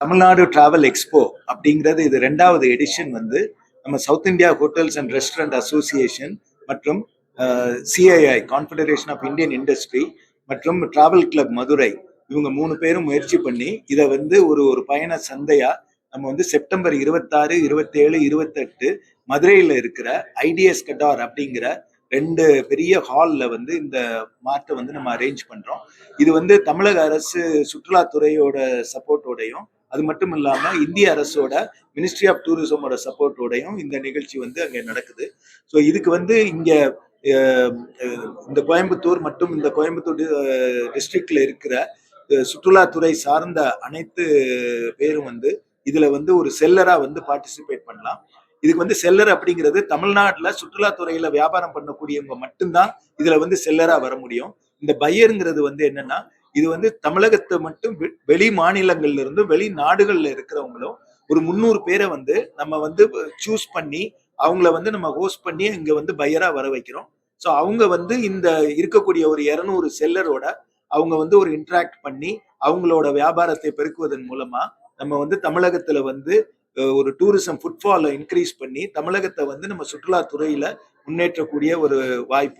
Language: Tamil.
தமிழ்நாடு டிராவல் எக்ஸ்போ அப்படிங்கிறது இது ரெண்டாவது எடிஷன் வந்து நம்ம south India hotels and restaurant association மற்றும் CII confederation of Indian industry மற்றும் டிராவல் கிளப் மதுரை இவங்க மூணு பேரும் முயற்சி பண்ணி இதை வந்து ஒரு ஒரு பயண சந்தையா நம்ம வந்து செப்டம்பர் இருபத்தாறு இருபத்தேழு இருபத்தெட்டு மதுரையில் இருக்கிற ஐடிஎஸ் கட்டார் அப்படிங்கிற ரெண்டு பெரிய ஹாலில் வந்து இந்த மார்ட்டை வந்து நம்ம அரேஞ்ச் பண்ணுறோம் இது வந்து தமிழக அரசு சுற்றுலாத்துறையோட சப்போர்ட்டோடையும் அது மட்டும் இல்லாமல் இந்திய அரசோட மினிஸ்ட்ரி ஆஃப் டூரிசமோட சப்போர்ட்டோடையும் இந்த நிகழ்ச்சி வந்து அங்கே நடக்குது. ஸோ இதுக்கு வந்து இங்கே இந்த கோயம்புத்தூர் மற்றும் இந்த கோயம்புத்தூர் டிஸ்ட்ரிக்ட்ல இருக்கிற சுற்றுலாத்துறை சார்ந்த அனைத்து பேரும் வந்து இதுல வந்து ஒரு செல்லரா வந்து பார்ட்டிசிபேட் பண்ணலாம். இதுக்கு வந்து செல்லர் அப்படிங்கிறது தமிழ்நாட்டில் சுற்றுலாத்துறையில வியாபாரம் பண்ணக்கூடியவங்க மட்டும்தான் இதுல வந்து செல்லரா வர முடியும். இந்த பையருங்கிறது வந்து என்னன்னா இது வந்து தமிழகத்தை மட்டும் வெ- வெளி மாநிலங்கள்ல இருந்தும் வெளி நாடுகள்ல இருக்கிறவங்களும் ஒரு முந்நூறு பேரை வந்து நம்ம வந்து சூஸ் பண்ணி அவங்கள வந்து நம்ம ஹோஸ்ட் பண்ணி இங்க வந்து பையரா வர வைக்கிறோம். ஸோ அவங்க வந்து இந்த இருக்கக்கூடிய ஒரு இரநூறு செல்லரோட அவங்க வந்து ஒரு இன்ட்ராக்ட் பண்ணி அவங்களோட வியாபாரத்தை பெருக்குவதன் மூலமா நம்ம வந்து தமிழகத்துல வந்து ஒரு டூரிசம் ஃபுட்ஃபாலை இன்க்ரீஸ் பண்ணி தமிழகத்தை வந்து நம்ம சுற்றுலாத்துறையில முன்னேற்றக்கூடிய ஒரு வாய்ப்பு